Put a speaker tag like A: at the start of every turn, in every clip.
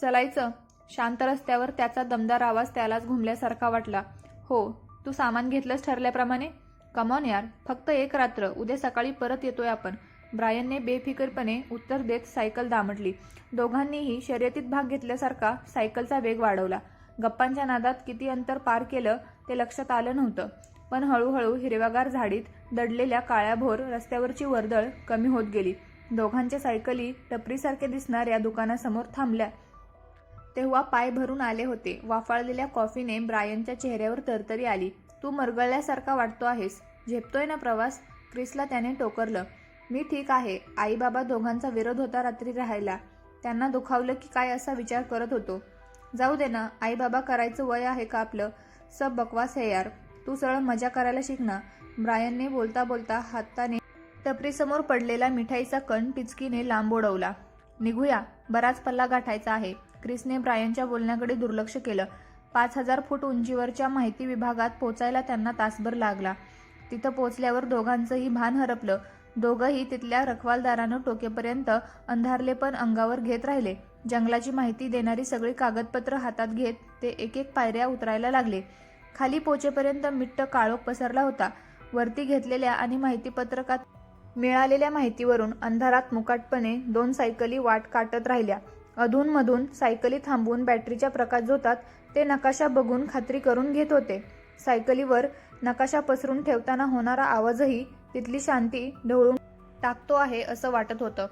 A: चलायचं. शांत रस्त्यावर त्याचा दमदार आवाज त्यालाच घुमल्यासारखा वाटला. हो तू सामान घेतलंस ठरल्याप्रमाणे? कमॉन यार फक्त एक रात्र उद्या सकाळी परत येतोय आपण. ब्रायनने बेफिकरपणे उत्तर देत सायकल दामटली. दोघांनीही शर्यतीत भाग घेतल्यासारखा सायकलचा वेग वाढवला. गप्पांच्या नादात किती अंतर पार केलं ते लक्षात आलं नव्हतं. पण हळूहळू हिरव्यागार झाडीत दडलेल्या काळ्याभोर रस्त्यावरची वर्दळ कमी होत गेली. दोघांच्या सायकली टपरीसारखे दिसणाऱ्या दुकानासमोर थांबल्या. तेव्हा पाय भरून आले होते. वाफाळलेल्या कॉफीने ब्रायनच्या चेहऱ्यावर तरतरी आली. तू मरगळल्यासारखा वाटतो आहेस. झेपतोय ना प्रवास? क्रिसला त्याने टोकरलं. मी ठीक आहे. आई बाबा दोघांचा विरोध होता रात्री राहायला. त्यांना दुखावलं की काय असा विचार करत होतो. जाऊ दे ना. आई बाबा करायचं वय आहे का आपलं? सब बकवास है यार. तू सरळ मजा करायला शिक ना. ब्रायनने बोलता बोलता हाताने टपरीसमोर पडलेला मिठाईचा कण पिचकीने लांब ओढवला निघूया. बराच पल्ला गाठायचा आहे. क्रिसने ब्रायनच्या बोलण्याकडे दुर्लक्ष केलं. पाच हजार फूट उंचीवरच्या माहिती विभागात पोचायला त्यांना तासभर लागला. तिथं पोचल्यावर दोघांचंही भान हरपलं. दोघंही तिथल्या रखवालदारानं टोकेपर्यंत अंधारले पण अंगावर घेत राहिले. जंगलाची माहिती देणारी सगळी कागदपत्र हातात घेत ते एक एक पायऱ्या उतरायला लागले. खाली पोचेपर्यंत मिट्ट काळोख पसरला होता. वरती घेतलेल्या आणि माहितीपत्रकात मिळालेल्या माहितीवरून अंधारात मुकाटपणे दोन सायकली वाट काटत राहिल्या. अधूनमधून सायकली थांबवून बॅटरीच्या प्रकाशझोतात ते नकाशा बघून खात्री करून घेत होते. सायकलीवर नकाशा पसरून ठेवताना होणारा आवाजही तिथली शांती ढवळून टाकतो आहे असं वाटत होतं.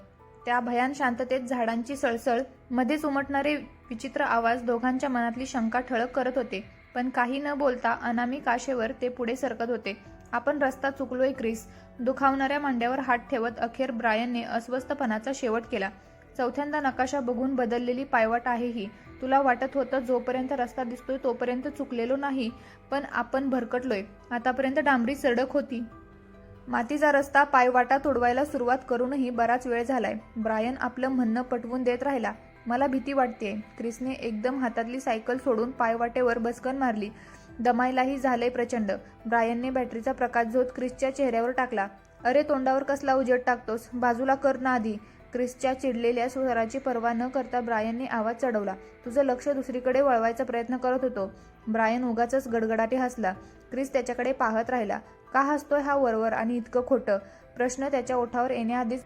A: त्या भयान शांततेत झाडांची सळसळ मध्येच उमटणारे विचित्र आवाज दोघांच्या मनातली शंका ठळक करत होते. पण काही न बोलता अनामी काशेवर ते पुढे सरकत होते. आपण रस्ता चुकलोय क्रिस. दुखावणाऱ्या मांड्यावर हात ठेवत अखेर ब्रायनने अस्वस्थपणाचा शेवट केला. चौथ्यांदा नकाशा बघून बदललेली पायवाट आहे ही. तुला वाटत होतं जोपर्यंत रस्ता दिसतोय तोपर्यंत चुकलेलो नाही पण आपण भरकटलोय. आतापर्यंत डांबरी सडक होती. मातीचा रस्ता पायवाटा तोडवायला सुरुवात करूनही बराच वेळ झालाय. ब्रायन आपलं म्हणणं पटवून देत राहिला. मला भीती वाटतेय. क्रिसने एकदम हातातली सायकल सोडून पायवाटेवर बसकन मारली. दमायलाही झालंय प्रचंड. ब्रायनने बॅटरीचा प्रकाश झोत क्रिसच्या चेहऱ्यावर टाकला. अरे तोंडावर कसला उजेड टाकतोस? बाजूला कर ना आधी. क्रिसच्या चिडलेल्या स्वराची पर्वा न करता ब्रायनने आवाज चढवला. तुझं लक्ष दुसरीकडे वळवायचा प्रयत्न करत होतो. ब्रायन उगाच गडगडाटे हसला. क्रिस त्याच्याकडे पाहत राहिला. का हसतोय हा वरवर आणि इतकं खोटं? प्रश्न त्याच्या ओठावर येण्याआधीच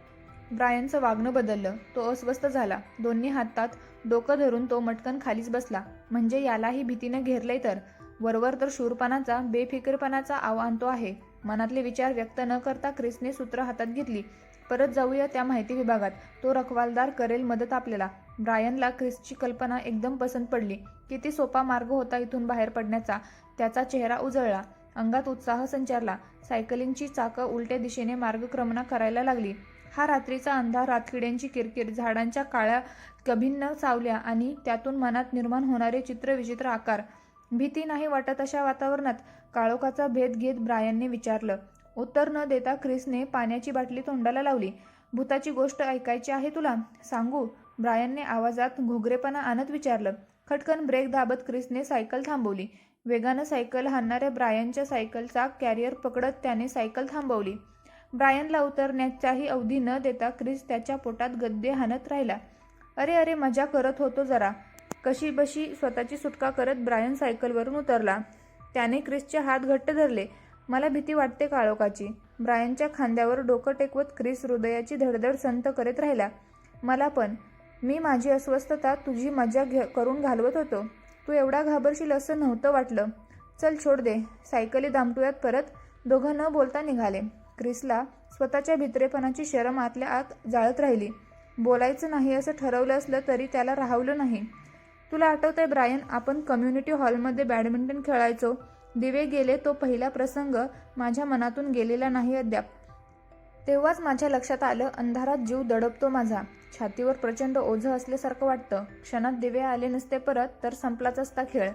A: ब्रायनचं वागणं बदललं. तो अस्वस्थ झाला. दोन्ही हातात डोकं धरून तो मटकन खालीच बसला. म्हणजे यालाही भीतीनं घेरलंय तर? वरवर तर शूरपणाचा बेफिकरपणाचा आव आणतो आहे. मनातले विचार व्यक्त न करता क्रिसने सूत्र हातात घेतली. परत जाऊया त्या माहिती विभागात. तो रखवालदार करेल मदत आपल्याला. ब्रायनला क्रिसची कल्पना एकदम पसंत पडली. किती सोपा मार्ग होता इथून बाहेर पडण्याचा. त्याचा चेहरा उजळला. अंगात उत्साह संचारला. सायकलिंगची चाकं उलट्या दिशेने मार्गक्रमणा करायला लागली. हा रात्रीचा अंधार रातकिड्यांची किरकिर झाडांच्या काळ्या कभिन्न सावल्या आणि त्यातून मनात निर्माण होणारे चित्रविचित्र आकार. भीती नाही वाटत अशा वातावरणात. काळोखाचा भेद घेत ब्रायनने विचारलं उत्तर न देता ख्रिसने पाण्याची बाटली तोंडाला लावली. भूताची गोष्ट ऐकायची आहे तुला? सांगू. ब्रायनने आवाजात घोगरेपणा आणत विचारलं. खटकन ब्रेक दाबत क्रिसने सायकल थांबवली. वेगानं सायकल हाणणाऱ्या ब्रायनच्या सायकलचा कॅरियर पकडत त्याने सायकल थांबवली. ब्रायनला उतरण्याचाही अवधी न देता क्रिस त्याच्या पोटात गद्दे हाणत राहिला. अरे अरे मजा करत होतो जरा. कशी बशी स्वतःची सुटका करत ब्रायन सायकलवरून उतरला. त्याने क्रिसचे हात घट्ट धरले. मला भीती वाटते काळोखाची. ब्रायनच्या खांद्यावर डोकं टेकवत क्रिस हृदयाची धडधड संत करत राहिला. मला पण. मी माझी अस्वस्थता तुझी मजा घे करून घालवत होतो. तू एवढा घाबरशील असं नव्हतं वाटलं. चल छोड दे. सायकली दामटुयात परत. दोघं न बोलता निघाले. क्रिसला स्वतःच्या भित्रेपणाची शरम आतल्या आत जाळत राहिली. बोलायचं नाही असं ठरवलं असलं तरी त्याला राहवलं नाही. तुला आठवतंय ब्रायन? आपण कम्युनिटी हॉलमध्ये बॅडमिंटन खेळायचो. दिवे गेले तो पहिला प्रसंग माझ्या मनातून गेलेला नाही अद्याप. तेव्हाच माझ्या लक्षात आलं अंधारात जीव दडपतो माझा. छातीवर प्रचंड ओझं असल्यासारखं वाटतं. क्षणात दिवे आले नसते परत तर संपलाच असता खेळ.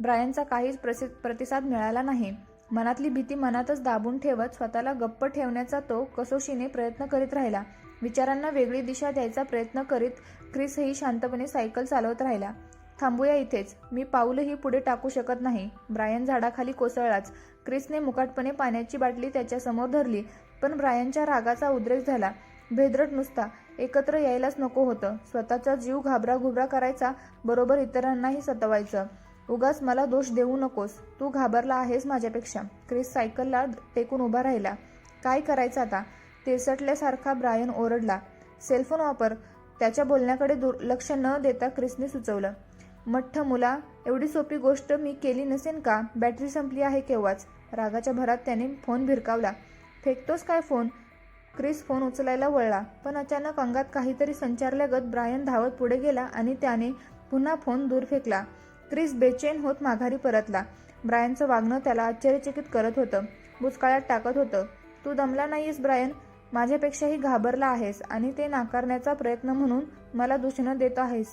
A: ब्रायनचा काहीच प्रसि प्रतिसाद मिळाला नाही. मनातली भीती मनातच दाबून ठेवत स्वतःला गप्प ठेवण्याचा तो कसोशीने प्रयत्न करीत राहिला. विचारांना वेगळी दिशा द्यायचा प्रयत्न करीत क्रिसही शांतपणे सायकल चालवत राहिला. थांबूया इथेच. मी पाऊलही पुढे टाकू शकत नाही. ब्रायन झाडाखाली कोसळलाच. क्रिसने मुकाटपणे पाण्याची बाटली त्याच्यासमोर धरली पण ब्रायनच्या रागाचा उद्रेक झाला. भेदरट नुसता. एकत्र यायलाच नको होतं. स्वतःचा जीव घाबरा घुबरा करायचा बरोबर इतरांनाही सतवायचं. उगाच मला दोष देऊ नकोस. तू घाबरला आहेस माझ्यापेक्षा. क्रिस सायकलला टेकून उभा राहिला. काय करायचं आता? तिरसटल्यासारखा ब्रायन ओरडला. सेलफोन वापर. त्याच्या बोलण्याकडे दुर्लक्ष न देता क्रिसने सुचवलं. मठ्ठ मुला एवढी सोपी गोष्ट मी केली नसेन का? बॅटरी संपली आहे केव्हाच? रागाच्या भरात त्याने फोन भिरकावला. फेकतोस काय फोन? क्रिस फोन उचलायला वळला पण अचानक अंगात काहीतरी संचारल्यागत ब्रायन धावत पुढे गेला आणि त्याने पुन्हा फोन दूर फेकला. क्रिस बेचैन होत माघारी परतला. ब्रायनचं वागणं त्याला आश्चर्यचकित करत होतं. बुचकाळ्यात टाकत होतं. तू दमला नाहीस ब्रायन? माझ्यापेक्षाही घाबरला आहेस आणि ते नाकारण्याचा प्रयत्न म्हणून मला दूषणं देत आहेस.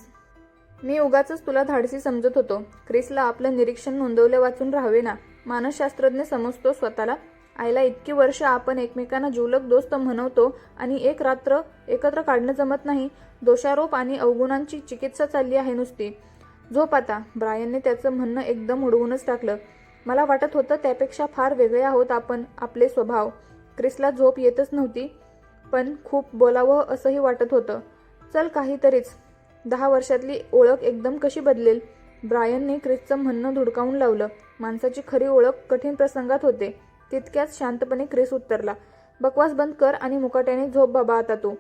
A: मी उगाच तुला धाडसी समजत होतो. क्रिसला आपलं निरीक्षण नोंदवलं वाचून राहावे ना. मानसशास्त्रज्ञ समजतो स्वतःला. आईला इतकी वर्ष आपण एकमेकांना जुलक दोस्त म्हणवतो आणि एक रात्र एकत्र काढणं जमत नाही. दोषारोप आणि अवगुणांची चिकित्सा चालली आहे नुसती. झोप आता. ब्रायनने त्याचं म्हणणं एकदम उडवूनच टाकलं. मला वाटत होतं त्यापेक्षा फार वेगळे आहोत आपण आपले स्वभाव. क्रिसला झोप येतच नव्हती पण खूप बोलावं असंही वाटत होतं. चल काहीतरीच. दहा वर्षातली ओळख एकदम कशी बदलेल? ब्रायनने क्रिसचं म्हणणं धुडकावून लावलं. माणसाची खरी ओळख कठीण प्रसंगात होते. तितक्याच शांतपणे क्रिस उत्तरला बकवास बंद कर आणि मुकाट्याने झोप बाबा आता तू.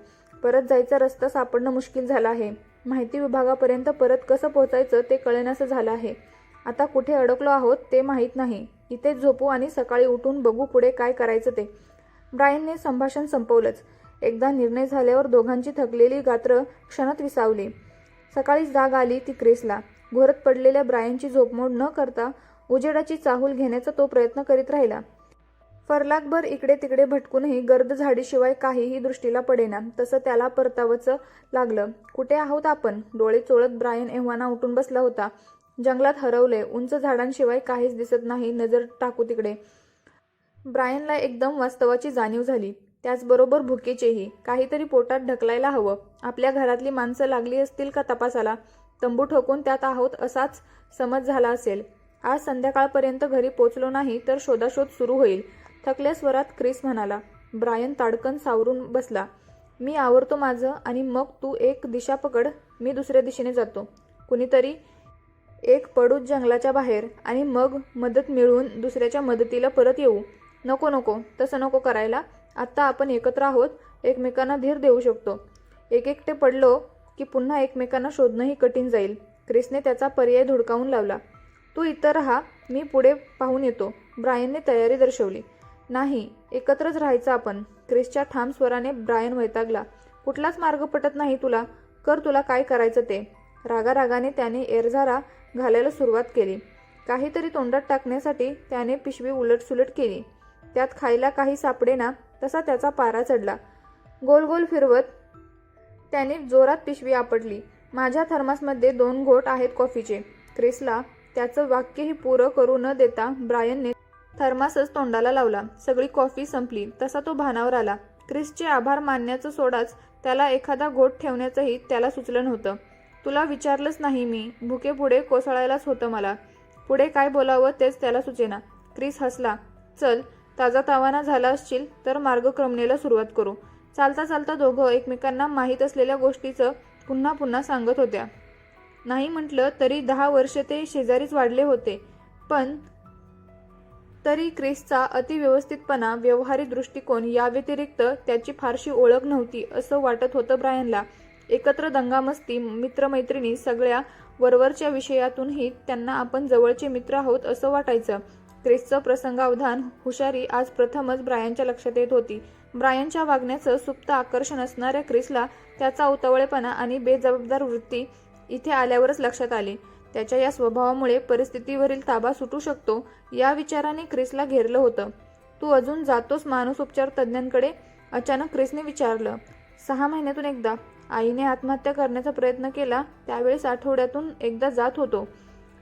A: परत जायचा रस्ता सापडणं मुश्किल झाला आहे. माहिती विभागापर्यंत परत कसं पोहोचायचं ते कळेनासं झालं आहे. आता कुठे अडकलो आहोत ते माहीत नाही. इथेच झोपू आणि सकाळी उठून बघू पुढे काय करायचं ते. ब्रायनने संभाषण संपवलंच. एकदा निर्णय झाल्यावर दोघांची थकलेली गात्र क्षणात विसावली. सकाळीच जाग आली ती क्रिसला. घोरत पडलेल्या ब्रायनची झोपमोड न करता उजेडाची चाहूल घेण्याचा तो प्रयत्न करीत राहिला. फरलाकभर इकडे तिकडे भटकूनही गर्द झाडीशिवाय काहीही दृष्टीला पडेना. तसं त्याला परतावचं लागलं. कुठे आहोत आपण? डोळे चोळत ब्रायन एव्हाना उठून बसला होता. जंगलात हरवले. उंच झाडांशिवाय काहीच दिसत नाही. नजर टाकू तिकडे. ब्रायनला एकदम वास्तवाची जाणीव झाली. त्याचबरोबर भुकेचेही. काहीतरी पोटात ढकलायला हवं. आपल्या घरातली माणसं लागली असतील का तपासाला? तंबू ठोकून त्यात आहोत असाच समज झाला असेल. आज संध्याकाळपर्यंत घरी पोचलो नाही तर शोधाशोध सुरू होईल. थकल्या स्वरात क्रिस म्हणाला ब्रायन ताडकन सावरून बसला. मी आवरतो माझं आणि मग तू एक दिशा पकड. मी दुसऱ्या दिशेने जातो. कुणीतरी एक पडूच जंगलाच्या बाहेर आणि मग मदत मिळवून दुसऱ्याच्या मदतीला परत येऊ. नको नको. तसं नको करायला. आत्ता आपण एकत्र आहोत एकमेकांना धीर देऊ शकतो. एक एकटे पडलो की पुन्हा एकमेकांना शोधणंही कठीण जाईल. क्रिसने त्याचा पर्याय धुडकावून लावला. तू इतर राहा मी पुढे पाहून येतो ब्रायनने तयारी दर्शवली. नाही एकत्रच राहायचं आपण. क्रिसच्या ठाम स्वराने ब्रायन वैतागला. कुठलाच मार्ग पटत नाही तुला. कर तुला काय करायचं ते. रागारागाने त्याने एरझारा घालायला सुरुवात केली. काहीतरी तोंडात टाकण्यासाठी त्याने पिशवी उलटसुलट केली. त्यात खायला काही सापडेना तसा त्याचा पारा चढला. गोल गोल फिरवत त्याने जोरात पिशवी आपटली. माझ्या थर्मासमध्ये दोन घोट आहेत कॉफीचे. क्रिसला त्याचं वाक्यही पुरं करू न देता ब्रायनने थर्मासच तोंडाला लावला. सगळी कॉफी संपली. तसा तो भानावर आला. क्रिसचे आभार मानण्याचं सोडाच त्याला एखादा घोट ठेवण्याचंही त्याला सुचलं नव्हतं. तुला विचारलंच नाही मी. भुके पुढे कोसळायलाच होतं मला. पुढे काय बोलावं तेच त्याला सुचेना. क्रिस हसला. चल ताजा तावाना झाला असशील तर मार्गक्रमणेला सुरुवात करू. चालता चालता दोघं एकमेकांना माहीत असलेल्या गोष्टीचं पुन्हा पुन्हा सांगत होत्या. नाही म्हटलं तरी दहा वर्ष ते शेजारीच वाढले होते. पण तरी क्रिसचा अतिव्यवस्थितपणा व्यवहारी दृष्टिकोन या व्यतिरिक्त त्याची फारशी ओळख नव्हती असं वाटत होतं ब्रायनला. एकत्र दंगामस्ती मित्रमैत्रिणी सगळ्या वरवरच्या विषयातूनही त्यांना आपण जवळचे मित्र आहोत असं वाटायचं. ग्रेसचं प्रसंगावधान हुशारी आज प्रथमच ब्रायनच्या लक्षात येत होती. ब्रायनच्या वागण्याचं सुप्त आकर्षण असणाऱ्या क्रिसला त्याचा उतावळेपणा आणि बेजबाबदार वृत्ती इथे आल्यावरच लक्षात आली. त्याच्या या स्वभावामुळे परिस्थितीवरील ताबा सुटू शकतो या विचाराने क्रिसला घेरलं होतं. तू अजून जातोस मानसोपचार तज्ज्ञांकडे? अचानक क्रिसने विचारलं. सहा महिन्यातून एकदा. आईने आत्महत्या करण्याचा प्रयत्न केला त्यावेळेस आठवड्यातून एकदा जात होतो.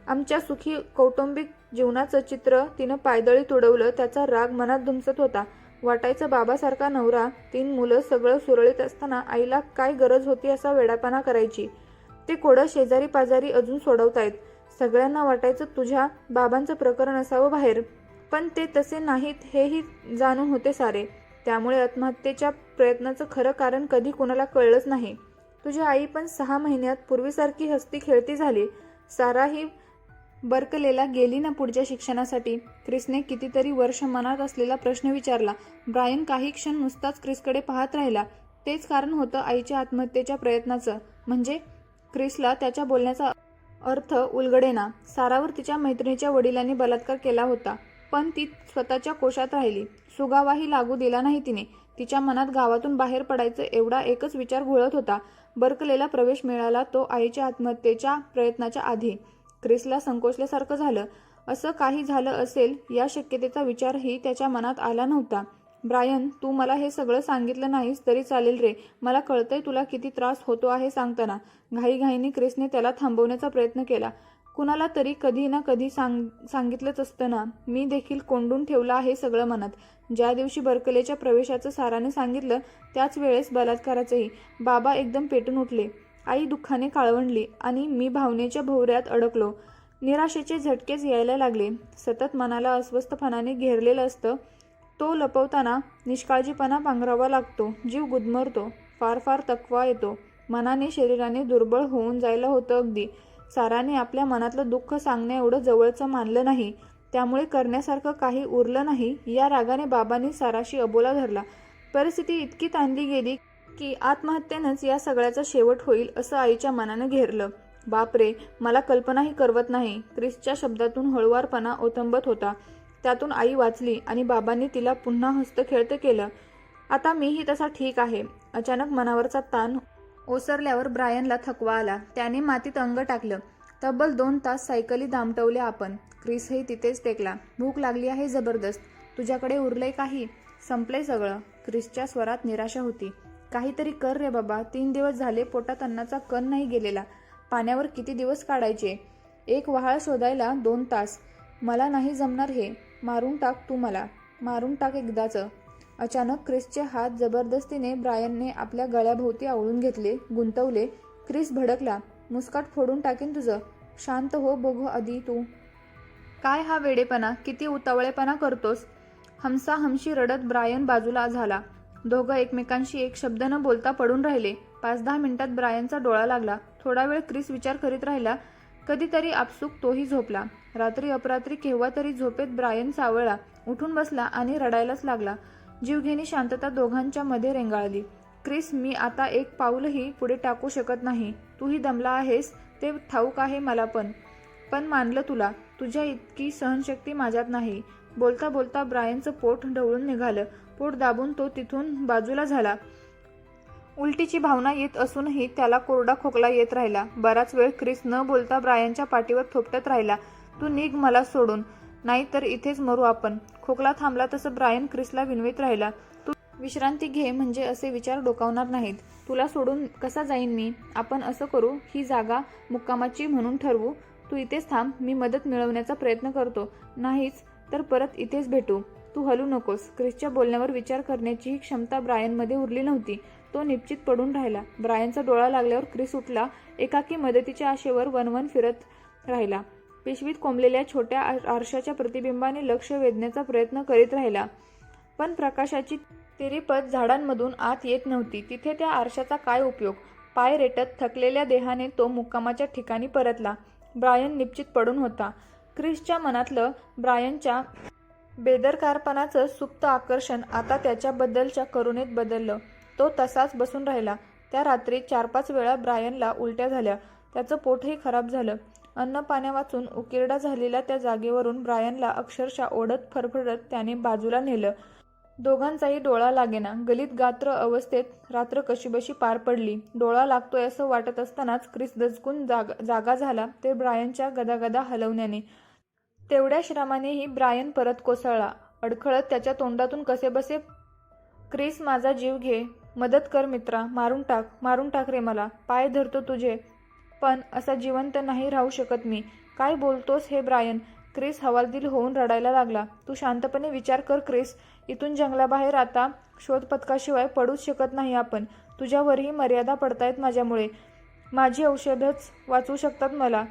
A: आमच्या सुखी कौटुंबिक जीवनाचं चित्र तिनं पायदळी तुडवलं त्याचा राग मनात धुमसत होता. वाटायचा बाबासारखा नवरा तीन मुलं सगळं सुरळीत असताना आईला काय गरज होती असा वेडापाना करायची. ते कोडं शेजारी पाजारी अजून सोडवतायत. सगळ्यांना वाटायचं तुझ्या बाबांचं प्रकरण असावं बाहेर. पण ते तसे नाहीत हेही जाणून होते सारे. त्यामुळे आत्महत्येच्या प्रयत्नाचं खरं कारण कधी कुणाला कळलंच नाही. तुझी आई पण सहा महिन्यात पूर्वीसारखी हस्ती खेळती झाली. साराही बर्कलेला गेली ना पुढच्या शिक्षणासाठी? क्रिसने कितीतरी वर्ष मनात असलेला प्रश्न विचारला. ब्रायन काही क्षण नुसताच क्रिसकडे पाहत राहिला. तेच कारण होतं आईच्या आत्महत्येच्या प्रयत्नाचं. म्हणजे? क्रिसला त्याच्या बोलण्याचा अर्थ उलगडेना. सारावर तिच्या मैत्रिणीच्या वडिलांनी बलात्कार केला होता. पण ती स्वतःच्या कोशात राहिली. सुगावाही लागू दिला नाही तिने. तिच्या मनात गावातून बाहेर पडायचं एवढा एकच विचार घोळत होता. बर्कलेला प्रवेश मिळाला तो आईच्या आत्महत्येच्या प्रयत्नाच्या आधी. क्रिसला संकोचल्यासारखं झालं. असं काही झालं असेल या शक्यतेचा विचारही त्याच्या मनात आला नव्हता. ब्रायन तू मला हे सगळं सांगितलं नाहीस तरी चालेल रे. मला कळतंय तुला किती त्रास होतो आहे सांगताना. घाईघाईने क्रिसने त्याला थांबवण्याचा प्रयत्न केला. कुणाला तरी कधी ना कधी सांग सांगितलंच असतं ना. मी देखील कोंडून ठेवलं आहे सगळं मनात. ज्या दिवशी बर्कलेच्या प्रवेशाचं साराने सांगितलं त्याच वेळेस बलात्काराचंही. बाबा एकदम पेटून उठले. आई दुःखाने काळवंडली आणि मी भावनेच्या भोवऱ्यात अडकलो. निराशेचे झटकेच यायला लागले. सतत मनाला अस्वस्थपणाने घेरलेलं असतं तो लपवताना निष्काळजीपणा पांघरावा लागतो जीव गुदमरतो फार फार तकवा येतो. मनाने शरीराने दुर्बळ होऊन जायला होतं अगदी. साराने आपल्या मनातलं दुःख सांगण्या एवढं जवळचं मानलं नाही. त्यामुळे करण्यासारखं काही उरलं नाही. या रागाने बाबांनी साराशी अबोला धरला. परिस्थिती इतकी ताणली गेली की आत्महत्येनंच या सगळ्याचा शेवट होईल असं आईच्या मनानं घेरलं. बापरे मला कल्पनाही करवत नाही. क्रिसच्या शब्दातून हळुवारपणा ओतंबत होता. त्यातून आई वाचली आणि बाबांनी तिला पुन्हा हस्तखेळतं केलं. आता मीही तसा ठीक आहे. अचानक मनावरचा ताण ओसरल्यावर ब्रायनला थकवा आला. त्याने मातीत अंग टाकलं. तब्बल दोन तास सायकली दामटवल्या आपण. क्रिसही तिथेच टेकला. भूक लागली आहे जबरदस्त. तुझ्याकडे उरलंय काही? संपलंय सगळं. क्रिसच्या स्वरात निराशा होती. काहीतरी कर रे बाबा. तीन दिवस झाले पोटात अन्नाचा कण नाही गेलेला. पाण्यावर किती दिवस काढायचे? एक वहाळ शोधायला दोन तास. मला नाही जमणार हे. मारून टाक तू मला. मारून टाक एकदाचं. अचानक क्रिसचे हात जबरदस्तीने ब्रायनने आपल्या गळ्याभोवती आवळून घेतले गुंतवले. क्रिस भडकला. मुस्काट फोडून टाकेन तुझं. शांत हो बघू आधी तू. काय हा वेडेपणा? किती उतावळेपणा करतोस? हमसा हमशी रडत ब्रायन बाजूला झाला. दोघं एकमेकांशी एक शब्द न बोलता पडून राहिले. पाच दहा मिनिटात ब्रायनचा डोळा लागला. थोडा वेळ क्रिस विचार करीत राहिला. कधीतरी आपसूक तोही झोपला. रात्री अपरात्री केव्हा तरी झोपेत ब्रायन सावळला. उठून बसला आणि रडायलाच लागला. जीवघेणी शांतता दोघांच्या मध्ये रेंगाळली. क्रिस मी आता एक पाऊलही पुढे टाकू शकत नाही. तूही दमला आहेस ते ठाऊक आहे मला पण. पण मानलं तुला. तुझ्या इतकी सहनशक्ती माझ्यात नाही. बोलता बोलता ब्रायनचं पोट ढवळून निघालं. पोट दाबून तो तिथून बाजूला झाला. उलटीची भावना येत असूनही त्याला कोरडा खोकला येत राहिला. बराच वेळ क्रिस न बोलता ब्रायनच्या पाठीवर थोपटत राहिला. तू निघ मला सोडून नाहीतर इथेच मरू आपण. खोकला थांबला तसं ब्रायन क्रिसला विनवीत राहिला. तू विश्रांती घे म्हणजे असे विचार डोकावणार नाहीत. तुला सोडून कसा जाईन मी? आपण असं करू ही जागा मुक्कामाची म्हणून ठरवू. तू इथेच थांब मी मदत मिळवण्याचा प्रयत्न करतो. नाहीच तर परत इथेच भेटू. तू हलू नकोस. क्रिसच्या बोलण्यावर विचार करण्याची ही क्षमता ब्रायनमध्ये उरली नव्हती. तो निश्चित पडून राहिला. ब्रायनचा डोळा लागल्यावर क्रिस उठला. एकाकी मदतीच्या आशेवर वनवन फिरत राहिला. पिशवीत कोंबलेल्या छोट्या आर- आरशाच्या प्रतिबिंबाने लक्ष वेधण्याचा प्रयत्न करीत राहिला. पण प्रकाशाची तिरीपत झाडांमधून आत येत नव्हती. तिथे त्या आरशाचा काय उपयोग? पाय रेटत थकलेल्या देहाने तो मुक्कामाच्या ठिकाणी परतला. ब्रायन निश्चित पडून होता. क्रिसच्या मनातलं ब्रायनच्या बेदरकारपणाचं सुप्त आकर्षण आता त्याच्याबद्दलच्या करुणेत बदललं. तो तसाच बसून राहिला. त्या रात्री चार पाच वेळा ब्रायनला उलट्या झाल्या. त्याचं पोटही खराब झालं. अन्न पाण्या वाचून उकिरडा झालेल्या त्या जागेवरून ब्रायनला अक्षरशः ओढत फरफडत त्याने बाजूला नेलं. दोघांचाही डोळा लागेना. गलित गात्र अवस्थेत रात्र कशीबशी पार पडली. डोळा लागतोय असं वाटत असतानाच क्रिस दचकून जाग जागा झाला. ते ब्रायनच्या गदागदा हलवण्याने. तेवढ्या श्रमानेही ब्रायन परत कोसळला. अडखळत त्याच्या तोंडातून कसेबसे क्रिस माझा जीव घे. मदत कर मित्रा. मारून टाक. मारून टाक रे मला. पाय धरतो तुझे. पण असा जिवंत नाही राहू शकत मी. काय बोलतोस हे ब्रायन? क्रिस हवालदिल होऊन रडायला लागला. तू शांतपणे विचार कर क्रिस. इथून जंगलाबाहेर आता शोध पथकाशिवाय पडूच शकत नाही आपण. तुझ्यावरही मर्यादा पडतायत माझ्यामुळे. माझी औषधच वाचवू शकतात मला.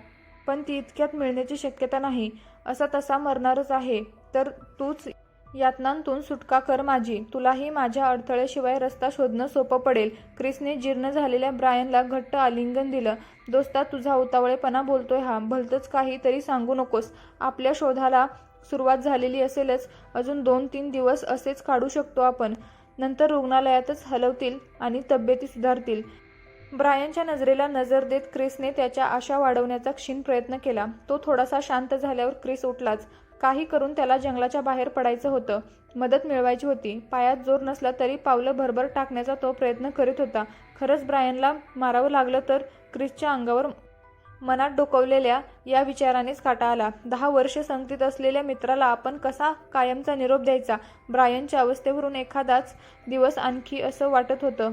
A: पण ती इतक्यात मिळण्याची शक्यता नाही. असा तसा मरणारच आहे. तर तूच यातनांतून सुटका कर माझी. तुलाही माझ्या अडथळ्याशिवाय रस्ता शोधणं सोपं पडेल. क्रिसने जीर्ण झालेल्या ब्रायनला घट्ट आलिंगन दिलं. दोस्ता तुझा उतावळेपणा बोलतोय हा. भलतंच काही तरी सांगू नकोस. आपल्या शोधाला सुरुवात झालेली असेलच. अजून दोन तीन दिवस असेच काढू शकतो आपण. नंतर रुग्णालयातच हलवतील आणि तब्येती सुधारतील. ब्रायनच्या नजरेला नजर देत क्रिसने त्याच्या आशा वाढवण्याचा क्षीण प्रयत्न केला. तो थोडासा शांत झाल्यावर क्रिस उठलाच. काही करून त्याला जंगलाच्या बाहेर पडायचं होतं. मदत मिळवायची होती. पायात जोर नसला तरी पावलं भरभर टाकण्याचा तो प्रयत्न करीत होता. खरंच ब्रायनला मारावं लागलं तर क्रिसच्या अंगावर मनात डोकवलेल्या या विचारानेच काटा आला. दहा वर्ष संगतीत असलेल्या मित्राला आपण कसा कायमचा निरोप द्यायचा? ब्रायनच्या अवस्थेवरून एखादाच दिवस आणखी असं वाटत होतं.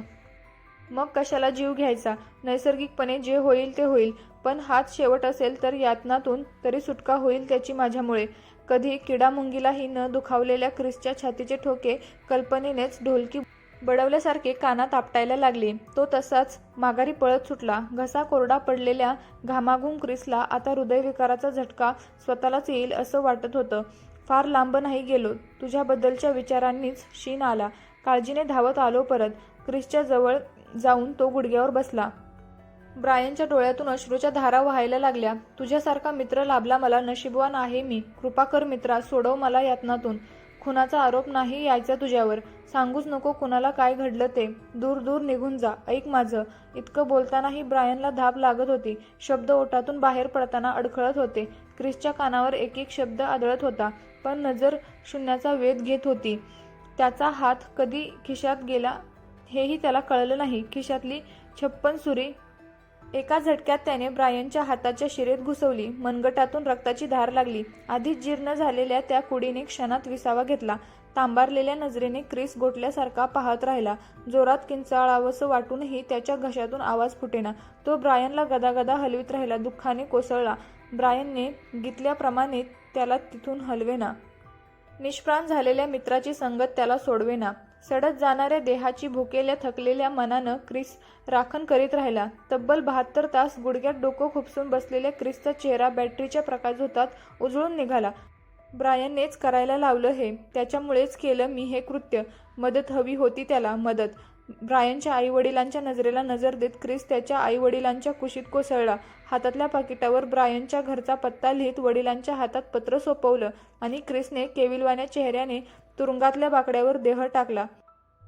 A: मग कशाला जीव घ्यायचा? नैसर्गिकपणे जे होईल ते होईल. पण हाच शेवट असेल तर यातनातून तरी सुटका होईल त्याची माझ्यामुळे. कधी किडामुंगीलाही न दुखावलेल्या क्रिसच्या छातीचे ठोके कल्पनेनेच ढोलकी बडवल्यासारखे कानात आपटायला लागले. तो तसाच माघारी पळत सुटला. घसा कोरडा पडलेल्या घामाघूम क्रिसला आता हृदयविकाराचा झटका स्वतःलाच येईल असं वाटत होतं. फार लांब नाही गेलो. तुझ्याबद्दलच्या विचारांनीच शीन आला. काळजीने धावत आलो परत. क्रिसच्या जवळ जाऊन तो गुडघ्यावर बसला. ब्रायनच्या डोळ्यातून अश्रूच्या धारा व्हायला लागल्या. तुझ्यासारखा मित्र लाभला मला नशिबवान आहे मी. कृपा कर मित्रा सोडव मला यातनातून. खुनाचा आरोप नाही यायचा तुझ्यावर. सांगूच नको कुणाला काय घडलं ते. दूर दूर निघून जा. ऐक माझं. इतकं बोलतानाही ब्रायनला धाप लागत होती. शब्द ओटातून बाहेर पडताना अडखळत होते. क्रिसच्या कानावर एक एक शब्द आदळत होता पण नजर शून्याचा वेध घेत होती. त्याचा हात कधी खिशात गेला हेही त्याला कळलं नाही. खिशातली छप्पन सुरी एका झटक्यात त्याने ब्रायनच्या हाताच्या शिरेत घुसवली. मनगटातून रक्ताची धार लागली. आधीच जीर्ण झालेल्या त्या कुडीने क्षणात विसावा घेतला. तांबारलेल्या नजरेने क्रिस गोठल्यासारखा पाहत राहिला. जोरात किंचाळावंसं वाटूनही त्याच्या घशातून आवाज फुटेना. तो ब्रायनला गदागदा हलवीत राहिला. दुःखाने कोसळला. ब्रायनने गीतल्याप्रमाणे त्याला तिथून हलवेना. निष्प्राण झालेल्या मित्राची संगत त्याला सोडवेना. सडत जाणाऱ्या देहाची भुकेल्या थकलेल्या मनानं क्रिस राखण करीत राहिला. तब्बल बहात्तर तास गुडघ्यात डोकं खुपसून बसलेल्या क्रिसचा चेहरा बॅटरीच्या प्रकाशझोतात उजळून निघाला. ब्रायननेच करायला लावलं हे. त्याच्यामुळेच केलं मी हे कृत्य. मदत हवी होती त्याला. मदत. ब्रायनच्या आईवडिलांच्या नजरेला नजर देत क्रिस त्याच्या आईवडिलांच्या कुशीत कोसळला. हातातल्या पाकिटावर ब्रायनच्या घरचा पत्ता लिहित वडिलांच्या हातात पत्र सोपवलं आणि क्रिसने केविलवाण्या चेहऱ्याने तुरुंगातल्या बाकड्यावर देह टाकला.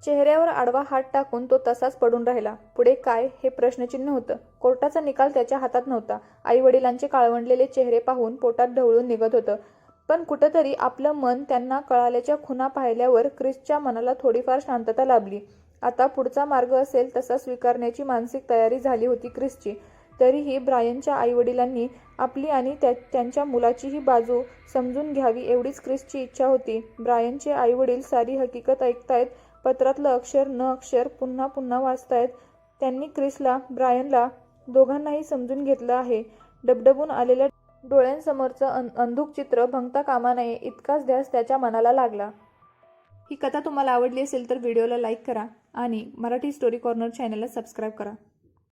A: चेहऱ्यावर आडवा हात टाकून तो तसाच पडून राहिला. पुढे काय? हे प्रश्नचिन्ह होतं. कोर्टाचा निकाल त्याच्या हातात नव्हता. आई वडिलांचे काळवंडलेले चेहरे पाहून पोटात ढवळून निघत होतं. पण कुठंतरी आपलं मन त्यांना कळाल्याच्या खुना पाहिल्यावर क्रिसच्या मनाला थोडीफार शांतता लाभली. आता पुढचा मार्ग असेल तसा स्वीकारण्याची मानसिक तयारी झाली होती क्रिसची तरीही ब्रायनच्या आईवडिलांनी आपली आणि त्या त्यांच्या मुलाचीही बाजू समजून घ्यावी एवढीच क्रिसची इच्छा होती. ब्रायनचे आईवडील सारी हकीकत ऐकतायत पत्रातलं अक्षर न अक्षर पुन्हा पुन्हा वाचतायत. त्यांनी क्रिसला ब्रायनला दोघांनाही समजून घेतलं आहे. डबडबून आलेल्या डोळ्यांसमोरचं अं अंधुक चित्र भंगता कामा नये इतकाच ध्यास त्याच्या मनाला लागला. ही कथा तुम्हाला आवडली असेल तर व्हिडिओला लाईक करा. आणि मराठी स्टोरी कॉर्नर चॅनलला सबस्क्राईब करा.